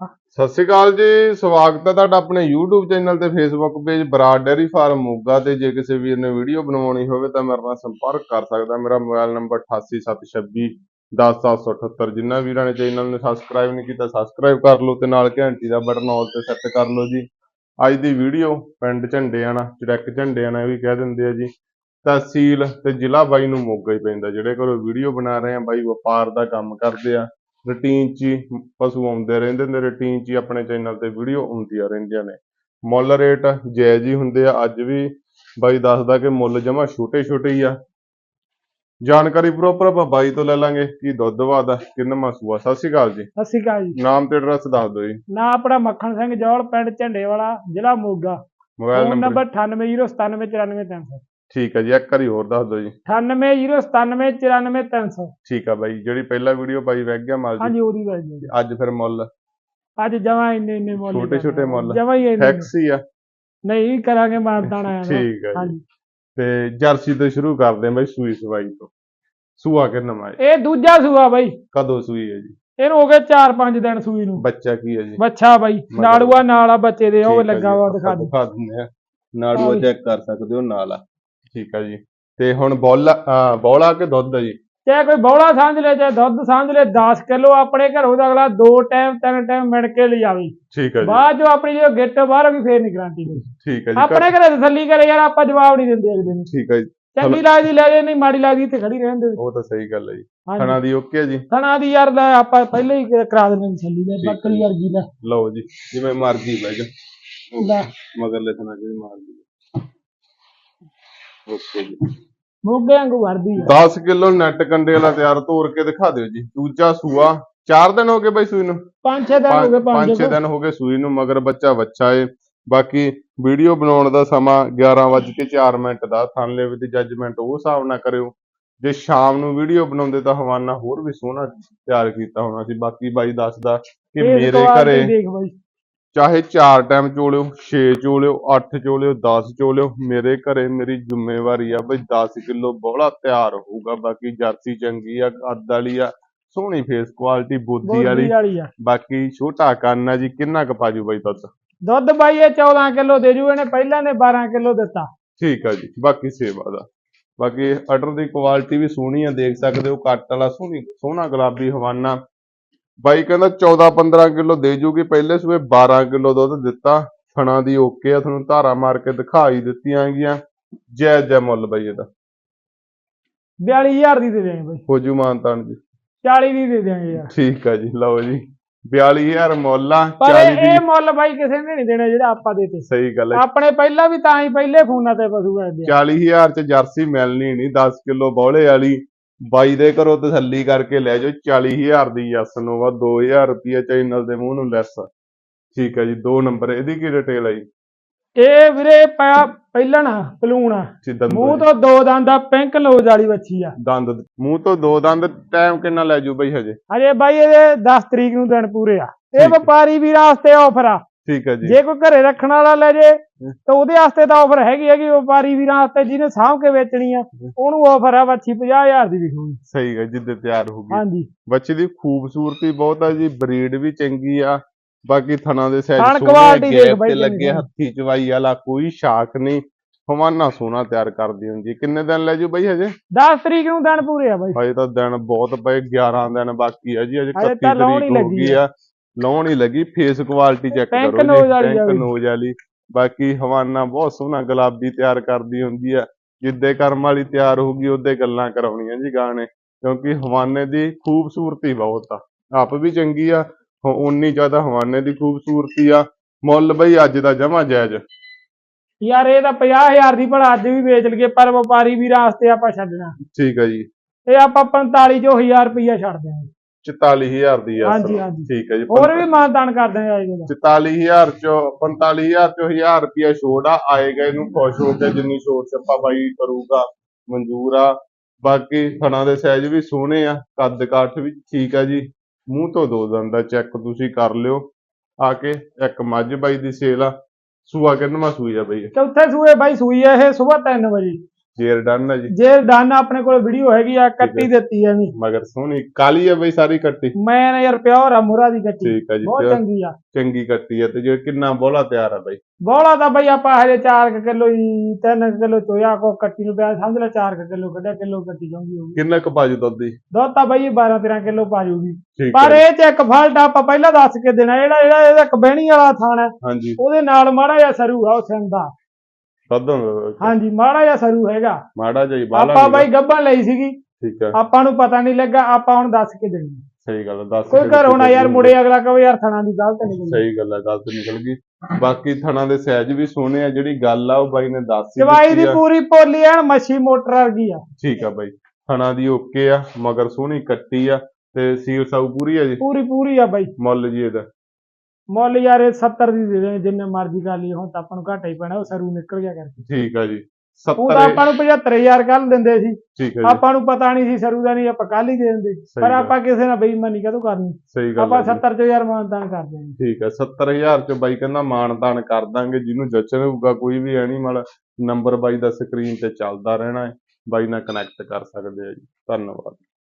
ਸਤਿ ਸ਼੍ਰੀ ਅਕਾਲ ਜੀ, ਸਵਾਗਤ ਹੈ ਤੁਹਾਡਾ ਆਪਣੇ YouTube ਚੈਨਲ ਤੇ Facebook page Brar dairy farm Moga ਤੇ ਜੇ ਕਿਸੇ ਵੀਰ ਨੇ ਵੀਡੀਓ ਬਣਾਉਣੀ ਹੋਵੇ ਤਾਂ ਮੇਰੇ ਨਾਲ ਸੰਪਰਕ ਕਰ ਸਕਦਾ, ਮੇਰਾ ਮੋਬਾਈਲ ਨੰਬਰ 8876 10778 ਜਿਨ੍ਹਾਂ ਵੀਰਾਂ ਨੇ ਚੈਨਲ ਨੂੰ ਸਬਸਕ੍ਰਾਈਬ ਨਹੀਂ ਕੀਤਾ ਸਬਸਕ੍ਰਾਈਬ ਕਰ ਲਓ ਤੇ ਨਾਲ ਘੰਟੀ ਦਾ ਬਟਨ ਆਲ ਤੇ ਸੈੱਟ ਕਰ ਲਓ ਜੀ। ਅੱਜ ਦੀ ਵੀਡੀਓ ਪਿੰਡ ਝੰਡੇਆਣਾ ਚੜਕ ਝੰਡੇਆਣਾ ਵੀ ਕਹਿ ਦਿੰਦੇ ਆ ਜੀ। ਤਹਿਸੀਲ ਤੇ ਜ਼ਿਲ੍ਹਾ ਬਾਈ ਨੂੰ ਮੋਗਾ ਹੀ ਪੈਂਦਾ, ਜਿਹੜੇ ਘਰੋਂ ਵੀਡੀਓ ਬਣਾ ਰਹੇ ਆ, ਬਾਈ ਵਪਾਰ ਦਾ ਕੰਮ ਕਰਦੇ ਆ। ਰੂਟੀਨ 'ਚ ਹੀ ਪਸ਼ੂ ਆਉਂਦੇ ਰਹਿੰਦੇ ਨੇ ਰੂਟੀਨ 'ਚ ਹੀ ਆਪਣੇ ਚੈਨਲ ਤੇ ਵੀਡੀਓ ਆਉਂਦੀਆਂ ਰਹਿੰਦੀਆਂ ਨੇ। ਮੁੱਲ ਰੇਟ ਜਾਇਜ਼ ਹੀ ਹੁੰਦੇ ਆ ਅੱਜ ਵੀ ਬਾਈ ਦੱਸਦਾ ਕਿ ਮੁੱਲ ਜਮਾ ਛੋਟੇ ਛੋਟੇ ਹੀ ਆ। ਜਾਣਕਾਰੀ ਪ੍ਰੋਪਰ ਆਪਾਂ ਬਾਈ ਤੋਂ ਲੈ ਲਾਂਗੇ ਕੀ ਦੁੱਧ ਵਾਦਾ ਕਿੰਨਾ ਸੂਆ ਸਤਿ ਸ਼੍ਰੀ ਅਕਾਲ ਜੀ। ਸਤਿ ਸ਼੍ਰੀ ਅਕਾਲ ਜੀ। ਨਾਮ ਤੇ ਐਡਰੈਸ ਦੱਸ ਦਿਓ ਜੀ। ਨਾ ਆਪਣਾ ਮੱਖਣ ਸਿੰਘ ਜੌਲ ਪਿੰਡ ਝੰਡੇ ਵਾਲਾ ਜ਼ਿਲ੍ਹਾ ਮੋਗਾ। ਮੋਬਾਈਲ ਨੰਬਰ 9809794300 ਠੀਕ ਹੈ ਜੀ ਇੱਕ ਵਾਰੀ ਹੋਰ ਦੱਸ ਦਿਓ ਜੀ। 9809794300 ਠੀਕ ਆ ਬਾਈ ਜਿਹੜੀ ਪਹਿਲਾ ਵੀਡੀਓ ਪਾਈ ਵਗ ਗਿਆ ਮਾਲ ਜੀ ਹਾਂਜੀ ਉਹਦੀ ਗੱਲ ਜੀ। ਅੱਜ ਫਿਰ ਮੁੱਲ? ਅੱਜ ਜਮਾ ਇੰਨੇ ਇੰਨੇ ਮੁੱਲ ਛੋਟੇ ਛੋਟੇ ਮੁੱਲ। ਜਮਾ ਹੀ ਇੰਨੇ ਫਿਕਸ ਹੀ ਆ। ਨਹੀਂ ਕਰਾਂਗੇ ਆਇਆ ਨਾ। ਠੀਕ ਹੈ ਹਾਂਜੀ। ਤੇ ਜਰਸੀ ਤੋਂ ਸ਼ੁਰੂ ਕਰਦੇ ਹਾਂ ਬਾਈ ਸੂਈ ਸਵਾਈ ਤੋਂ। ਸੂਆ ਕਿੰਨਾ ਮਾਏ ਇਹ ਦੂਜਾ ਸੂਆ ਬਾਈ। ਕਦੋਂ ਸੂਈ ਹੈ ਜੀ? ਇਹਨੂੰ ਹੋ ਗਏ 4-5 ਦਿਨ ਸੂਈ ਨੂੰ। ਬੱਚਾ ਕੀ ਹੈ ਜੀ? ਬੱਚਾ ਬਾਈ। ਨਾੜੂਆ ਨਾਲ ਆ ਬੱਚੇ ਦੇ ਉਹ ਆ ਲੱਗਾ ਵਾ ਦਿਖਾ ਦਿੰਦੇ ਆ। ਨਾੜੂਆ। ਚੈੱਕ ਕਰ ਸਕਦੇ ਹੋ ਨਾਲ ਆ। ਠੀਕ ਆ ਜੀ। ਤੇ ਹੁਣ ਬੋਲਾ ਹਾਂ ਬੋਲਾ ਕੇ ਦੁੱਧ ਆ ਜੀ? ਚਾਹੇ ਕੋਈ ਬੌਲਾ ਸਮਝ ਲੈ ਚਾਹੇ ਦੁੱਧ ਸਮਝ ਲੈ 10 ਕਿਲੋ ਆਪਣੇ ਘਰੋਂ ਦਾ ਅਗਲਾ ਦੋ ਟਾਈਮ ਤਿੰਨ ਟਾਈਮ ਮਿਣ ਕੇ ਲਿਜਾਵੇ ਠੀਕ ਆ ਜੀ। ਬਾਅਦ ਜੋ ਆਪਣੀ ਜੋ ਗਿੱਟ ਬਾਹਰ ਵੀ ਫੇਰ ਨਹੀਂ ਗਰੰਟੀ ਕੋਈ ਠੀਕ ਆ ਜੀ। ਆਪਣੇ ਘਰੇ ਤਸੱਲੀ ਕਰੇ ਯਾਰ ਆਪਾਂ ਜਵਾਬ ਨਹੀਂ ਦਿੰਦੇ ਅਗਲੇ ਨੂੰ। ਠੀਕ ਆ ਜੀ। ਚੰਗੀ ਲੱਗਦੀ ਲੈ ਜੇ ਨਹੀਂ ਮਾੜੀ ਲੱਗਦੀ ਇੱਥੇ ਖੜੀ ਰਹਿਣ ਦੇ ਉਹ ਤਾਂ ਸਹੀ ਗੱਲ ਹੈ ਜੀ। ਥਣਾ ਦੀ ਓਕੇ ਆ ਜੀ? ਥਣਾ ਦੀ ਯਾਰ ਲੈ ਆਪਾਂ ਪਹਿਲੇ ਹੀ ਕਰਾ ਦਿੰਦੇ ਹਾਂ ਲੈ ਠੀਕ ਹੈ ਬੱਕਰੀ ਵਰਗੀ ਲੈ। ਲਓ ਜੀ ਜਿਵੇਂ ਮਰਜ਼ੀ ਬਹਿ ਜਾ ਲੈ। ਮਗਰਲੇ ਥਣਾ ਜੀ ਮਰਜ਼ੀ। ਓਕੇ ਜੀ। ਮੋਗੇ ਵਾਂਗੂ ਵਰਦੀ ਆ। 10 ਕਿਲੋ ਨੈਟ ਕੰਡੇ ਵਾਲਾ ਤਿਆਰ ਤੋੜ ਕੇ ਦਿਖਾ ਦਿਓ ਜੀ। ਦੂਜਾ ਸੂਆ। 4 ਦਿਨ ਹੋ ਗਏ ਬਾਈ ਸੂਈ ਨੂੰ? ਪੰਜ ਛੇ ਦਿਨ ਹੋ ਗਏ ਪੰਜ 5-6 ਦਿਨ। ਹੋ ਗਏ ਸੂਈ ਨੂੰ ਮਗਰ ਬੱਚਾ ਬੱਚਾ ਏ। ਬਾਕੀ ਵੀਡੀਓ ਬਣਾਉਣ ਦਾ ਸਮਾਂ 11:04 ਮਿੰਟ ਦਾ। ਥਨਲੇ ਦੀ ਜੱਜਮੈਂਟ ਉਹ ਹਿਸਾਬ ਨਾਲ ਕਰਿਓ। ਜੇ ਸ਼ਾਮ ਨੂੰ ਵੀਡੀਓ ਬਣਾਉਂਦੇ ਤਾਂ ਹਵਾਨਾ ਹੋਰ ਵੀ ਸੋਹਣਾ ਤਿਆਰ ਕੀਤਾ ਹੋਣਾ ਸੀ। ਬਾਕੀ ਬਾਈ ਦੱਸਦਾ ਕਿ ਮੇਰੇ ਘਰੇ ਦੇਖ ਬਾਈ। ਚਾਹੇ 4 ਟਾਈਮ ਚੋਲਿਓ 6 ਚੋਲਿਓ 8 ਚੋਲਿਓ 10 ਚੋਲਿਓ ਮੇਰੇ ਘਰੇ ਮੇਰੀ ਜ਼ਿੰਮੇਵਾਰੀ ਆ ਬਈ 10 ਕਿਲੋ ਬੋਲਾ ਤਿਆਰ ਹੋਊਗਾ ਬਾਕੀ ਜਰਸੀ ਚੰਗੀ ਆ ਕੱਦ ਵਾਲੀ ਆ ਸੋਹਣੀ ਫੇਸ ਕੁਆਲਿਟੀ ਬੋਦੀ ਵਾਲੀ। ਵਾਲੀ ਆ। ਬਾਕੀ ਛੋਟਾ ਕੰਨ ਆ ਜੀ ਕਿੰਨਾ ਕੁ ਪਾਜੂ ਬਾਈ ਦੁੱਧ? ਦੁੱਧ ਬਾਈ ਇਹ 14 ਕਿਲੋ ਦੇ ਜੂ ਇਹਨੇ ਪਹਿਲਾਂ ਨੇ 12 ਕਿਲੋ ਦਿੱਤਾ। ਠੀਕ ਆ ਜੀ ਬਾਕੀ ਸੇਵਾ ਦਾ। ਬਾਕੀ ਅਡਰ ਦੀ ਕੁਆਲਿਟੀ ਵੀ ਸੋਹਣੀ ਆ ਦੇਖ ਸਕਦੇ ਹੋ ਕੱਟ ਵਾਲਾ ਸੋਹਣੀ ਸੋਹਣਾ ਗੁਲਾਬੀ ਹਵਾਨਾ। ਬਾਈ ਕਹਿੰਦਾ 14 15 ਕਿਲੋ ਦੇ ਜੂਗੀ ਪਹਿਲੇ ਸੂਏ 12 ਕਿਲੋ ਦੁੱਧ ਦਿੱਤਾ ਥਣਾ ਦੀ ਓਕੇ ਆ ਤੁਹਾਨੂੰ ਧਾਰਾ ਮਾਰ ਕੇ ਦਿਖਾਈ ਦਿੱਤੀਆਂ ਹੈਗੀਆਂ। ਜੈ ਜੈ ਮੁੱਲ ਬਾਈ ਇਹਦਾ। 42000 ਦੀ ਦੇ ਦੇਂਗੇ ਬਾਈ। ਹੋਜੂ ਮਾਨਤਾਨ ਜੀ 40 ਦੀ। ਦੇ ਦੇਂਗੇ ਯਾਰ ਠੀਕ ਆ ਜੀ ਲਓ ਜੀ 42000 ਮੁੱਲ ਆ ਪਰ 40 ਇਹ ਦੀ ਇਹ ਮੁੱਲ ਬਾਈ ਕਿਸੇ ਨੇ ਨਹੀਂ ਦੇਣਾ ਜਿਹੜਾ ਆਪਾਂ ਦੇਤੇ। ਸਹੀ ਗੱਲ ਹੈ। ਆਪਣੇ ਪਹਿਲਾਂ ਵੀ ਤਾਂ ਹੀ ਪਹਿਲੇ ਫੋਨਾਂ ਤੇ ਪਸ਼ੂ ਵੇਚਦੇ ਆ। 40000 ਚ ਜਰਸੀ ਮਿਲਣੀ ਨਹੀਂ 10 ਕਿਲੋ ਬੌਲੇ ਵਾਲੀ। ਬਾਈ ਦੇ ਘਰੋਂ ਤਸੱਲੀ ਕਰਕੇ ਲੈ ਜਾਓ 40000 ਦੀ ਯਸ ਨੋਵਾ 2000 ਰੁਪਏ ਚੈਨਲ ਦੇ ਮੂੰਹ ਨੂੰ ਲੈਸ। ਠੀਕ ਹੈ ਜੀ ਦੋ ਨੰਬਰ ਇਹਦੀ ਕੀ ਡਿਟੇਲ ਹੈ ਜੀ? ਇਹ ਵੀਰੇ ਪਿਆ ਪਹਿਲਣ। ਪਲੂਣ ਆ ਸਿੱਧਾ ਮੂੰਹ ਤੋਂ ਦੋ ਦੰਦ ਆ ਪਿੰਕ ਲੋਜ ਵਾਲੀ ਵੱਛੀ ਆ। ਦੰਦ। ਮੂੰਹ ਤੋਂ ਦੋ ਦੰਦ ਟਾਈਮ ਕਿੰਨਾ ਲੈ ਜੂ ਬਈ ਹਜੇ? ਹਜੇ ਬਾਈ ਇਹਦੇ 10 ਤਰੀਕ ਨੂੰ ਦਿਨ ਪੂਰੇ ਆ। ਇਹ। ਵਪਾਰੀ ਵੀਰਾਂ ਵਾਸਤੇ ਆਫਰ ਆ। ਠੀਕ ਹੈ ਜੀ। ਜੇ ਕੋਈ ਘਰੇ ਰੱਖਣ ਵਾਲਾ ਲੈ ਜੇ ਤਾਂ ਉਹਦੇ ਵਾਸਤੇ ਤਾਂ ਆਫਰ ਹੈਗੀ ਹੈਗੀ ਵਪਾਰੀ ਵੀਰਾਂ ਵਾਸਤੇ ਜਿਹਨੇ ਸਾਂਭ ਕੇ ਵੇਚਣੀ ਆ ਉਹਨੂੰ ਆਫਰ ਆ ਵੱਛੀ 50000 ਦੀ ਵਿਕੂਗੀ ਸਹੀ ਹੈ ਜਿੱਦੇ ਤਿਆਰ ਹੋ ਗਈ। ਹਾਂਜੀ। ਬੱਚੇ ਦੀ ਖੂਬਸੂਰਤੀ ਬਹੁਤ ਆ ਜੀ ਬਰੀਡ ਵੀ ਚੰਗੀ ਆ ਬਾਕੀ ਥਣਾ ਦੇ ਸਾਈਜ਼ ਸੋਹਣੇ ਗੈਪ ਤੇ ਲੱਗੇ। ਹੱਥੀ ਚਵਾਈ ਵਾਲਾ ਕੋਈ ਸ਼ਾਕ ਨਹੀਂ ਹਵਾਨਾ ਸੋਹਣਾ ਤਿਆਰ ਕਰਦੀ ਹੁੰਦੀ। ਕਿੰਨੇ ਦਿਨ ਲੈ ਜੂ ਬਈ ਹਜੇ? 10 ਤਰੀਕ ਨੂੰ ਦਿਨ ਪੂਰੇ ਆ ਬਾਈ। ਹਜੇ ਤਾਂ ਦਿਨ ਬਹੁਤ ਪਏ 11 ਦਿਨ ਬਾਕੀ ਆ ਜੀ ਹਜੇ 31 ਤਾਂ ਲਾਉਣ ਹੀ ਤਰੀਕ ਹੋ ਗਈ ਆ। ਲਾਉਣ ਹੀ ਲੱਗੀ ਫੇਸ ਕੁਆਲਿਟੀ ਚੈੱਕ ਕਰੋ ਜੀ nose ਵਾਲੀ ਬਾਕੀ ਹਵਾਨਾ ਬਹੁਤ ਸੋਹਣਾ ਗੁਲਾਬੀ ਤਿਆਰ ਕਰਦੀ ਹੁੰਦੀ ਆ। ਜਿੱਦੇ ਕਰਮ ਵਾਲੀ ਤਿਆਰ ਹੋਊਗੀ ਉਹਦੇ ਗੱਲਾਂ ਕਰਾਉਣੀਆਂ ਜੀ ਗਾਣੇ। ਕਿਉਂਕਿ ਹਵਾਨੇ ਦੀ ਖੂਬਸੂਰਤੀ ਬਹੁਤ ਆ। ਆਪ ਵੀ ਚੰਗੀ ਆ ਉਨੀ ਜ਼ਿਆਦਾ ਹਵਾਨੇ ਦੀ ਖੂਬਸੂਰਤੀ ਆ। ਮੁੱਲ ਬਈ ਅੱਜ ਦਾ ਜਮਾ ਜਾਇਜ਼। ਯਾਰ ਇਹ ਤਾਂ 50000 ਦੀ ਭਲਾ ਅੱਜ ਵੀ ਵੇਚ ਲਈਏ ਪਰ ਵਪਾਰੀ ਵੀਰਾਂ ਵਾਸਤੇ ਆਪਾਂ ਛੱਡਣਾ। ਠੀਕ ਆ ਜੀ। ਇਹ ਆਪਾਂ 45 ਚੋਂ 1000 ਰੁਪਈਆ ਛੱਡ ਦਿਆਂਗੇ। 44000 ਦੀ ਆ ਹਾਂਜੀ, ਅਸਲ। ਹਾਂਜੀ। ਠੀਕ ਆ ਜੀ ਹੋਰ ਵੀ ਮਾਨਦਾਨ ਕਰ ਦਾਂਗੇ ਆਏਗਾ ਦਾ 44000 ਚੋਂ 45000 ਚੋਂ 1000 ਰੁਪਿਆ ਛੋੜ ਆ ਆਏਗਾ ਇਹਨੂੰ ਖੁਸ਼ ਹੋ ਕੇ ਜਿੰਨੀ ਛੋੜ ਛੱਪਾ ਬਾਈ ਕਰੂਗਾ ਮਨਜ਼ੂਰ ਆ ਬਾਕੀ ਫਣਾ ਦੇ ਸਾਈਜ਼ ਵੀ ਸੋਹਣੇ ਆ ਕੱਦ ਕਾਠ ਵੀ ਠੀਕ ਆ ਜੀ ਮੂੰਹ ਤੋਂ ਦੋ ਦੰਦ ਦਾ ਚੈੱਕ ਤੁਸੀਂ ਕਰ ਲਿਓ ਆ ਕੇ ਇੱਕ ਮੱਝ ਬਾਈ ਦੀ ਸੇਲ ਆ ਸੂਆ ਕਿੰਨਵਾਂ ਸੂਈ ਆ ਬਈ ਇਹ? ਚੌਥੇ ਸੂਏ ਬਾਈ ਸੂਈ ਆ ਇਹ ਸਵੇਰ 3 ਵਜੇ ਜੇਰ ਡਨ ਹੈ ਜੀ। ਜੇ ਡਨ ਆਪਣੇ ਕੋਲ ਵੀਡੀਓ ਹੈਗੀ ਆ ਕੱਟੀ ਦਿੱਤੀ ਐ ਵੀ ਮਗਰ ਸੋਹਣੀ ਕਾਲੀ ਹੈ ਬਈ ਸਾਰੀ ਕੱਟੀ। ਮੈਂ ਨਾ ਯਾਰ ਪਿਓਰ ਆ ਮੁਰਾ ਦੀ ਕੱਟੀ। ਠੀਕ ਹੈ ਜੀ ਬਹੁਤ ਚੰਗੀ ਆ। ਚੰਗੀ ਕੱਟੀ ਹੈ ਤੇ ਜੇ ਕਿੰਨਾ ਬੋਲਾ ਤਿਆਰ ਹੈ ਬਈ। ਬੋਲਾ ਤਾਂ ਬਈ ਆਪਾਂ ਹਜੇ 4 ਕਿਲੋ ਹੀ 3 ਕਿਲੋ ਚੋਇਆ ਕੋ ਕੱਟੀ ਨੂੰ ਪਿਆ ਸਮਝ ਲੈ 4 ਕਿਲੋ ਕੱਢਿਆ ਕਿਲੋ ਕੱਟੀ ਜਾਂਦੀ ਹੋਊਗੀ ਕਿੰਨਾ ਕੁ ਬਾਜੂ ਦੁੱਧ ਦੀ? ਦੁੱਧ ਤਾਂ ਬਈ 12 13 ਕਿਲੋ ਪਾ ਜੂਗੀ। ਠੀਕ ਪਰ ਇਹ ਚ ਇੱਕ ਫਾਲਟ ਆਪਾਂ ਪਹਿਲਾਂ ਦੱਸ ਕੇ ਦੇਣਾ ਜਿਹੜਾ ਜਿਹੜਾ ਇਹਦਾ ਕਬਹਿਣੀ ਵਾਲਾ ਥਾਣ ਉਹਦੇ ਨਾਲ ਮਾੜਾ ਜਿਹਾ ਸਰੂ ਆ ਉਹ ਸਿੰਘ ਕਦੋਂ ਹਾਂਜੀ ਮਾੜਾ ਜਿਹਾ ਸਰੂ ਹੈਗਾ। ਮਾੜਾ ਜਿਹਾ ਹੀ ਬਾਲਾ ਆਪਾਂ ਬਈ ਗੱਭਣ ਲਈ ਸੀਗੀ। ਠੀਕ ਹੈ। ਆਪਾਂ ਨੂੰ ਪਤਾ ਨਹੀਂ ਲੱਗਾ ਆਪਾਂ ਹੁਣ ਦੱਸ ਕੇ ਦੇਣੀ। ਸਹੀ ਗੱਲ ਦੱਸ ਕੋਈ ਘਰ ਹੋਣਾ ਯਾਰ। ਮੁੜੇ ਅਗਲਾ ਕਹੇ ਯਾਰ ਥਣਾ ਦੀ ਗਲਤ ਨਹੀਂ ਸਹੀ ਗੱਲ ਹੈ ਗਲਤ ਨਿਕਲ ਗਈ। ਬਾਕੀ ਥਣਾ ਦੇ ਸਾਈਜ਼ ਵੀ ਸੋਹਣੇ ਆ ਜਿਹੜੀ ਗੱਲ ਆ ਉਹ ਬਾਈ ਨੇ ਦੱਸ ਹੀ ਦਿੱਤੀ ਦੀ ਆ। ਪੂਰੀ ਪੋਲੀ ਐਨ ਮੱਛੀ ਮੋਟਰ ਵਰਗੀ ਆ। ਠੀਕ ਆ ਬਾਈ ਥਣਾ ਦੀ ਓਕੇ ਆ ਮਗਰ ਸੋਹਣੀ ਕੱਟੀ ਆ ਤੇ ਸੀਲ ਸਾਊ ਪੂਰੀ ਆ ਜੀ? ਪੂਰੀ ਪੂਰੀ ਆ ਬਾਈ। ਮੁੱਲ ਜੀ ਇਹਦਾ। ਮੁੱਲ ਯਾਰ ਇਹ 70 ਦੀ ਦੇ ਦੇ ਜਿੰਨੇ ਮਰਜ਼ੀ ਕਰ ਲਈ ਹੁਣ ਤਾਂ ਆਪਾਂ ਨੂੰ ਘਾਟਾ ਹੀ ਪੈਣਾ ਉਹ ਸਰੂ ਨਿਕਲ ਗਿਆ ਕਰਕੇ। ਠੀਕ ਆ ਜੀ। ਉਹ ਤਾਂ 70 ਆਪਾਂ ਨੂੰ 75000 ਕੱਲ ਦਿੰਦੇ ਸੀ। ਠੀਕ ਆ ਜੀ। ਆਪਾਂ ਨੂੰ ਪਤਾ ਨਹੀਂ ਸੀ ਸਰੂ ਦਾ ਨਹੀਂ ਆਪਾਂ ਕੱਲ ਹੀ ਦੇ ਦਿੰਦੇ। ਪਰ। ਆਪਾਂ ਕਿਸੇ ਨਾਲ ਬੇਈਮਾਨੀ ਕਦੋਂ ਕਰਨੀ। ਸਹੀ ਗੱਲ ਆਪਾਂ ਆ ਜੀ। 70 ਚ ਯਾਰ ਮਾਨਦਾਨ ਕਰ ਦਿਆਂਗੇ। ਠੀਕ ਆ 70000 ਚ ਬਾਈ ਕਹਿੰਦਾ ਤਾਣ ਕਰ ਦਾਂਗੇ ਜਿਹਨੂੰ ਜਚਣ ਹੋਊਗਾ ਕੋਈ ਵੀ ਐਨੀਮਲ ਨੰਬਰ ਬਾਈ ਦਾ ਸਕਰੀਨ ਤੇ ਚੱਲਦਾ ਰਹਿਣਾ ਹੈ। ਬਾਈ ਨਾਲ ਕਨੈਕਟ ਕਰ ਸਕਦੇ ਆ ਜੀ। ਧੰਨਵਾਦ।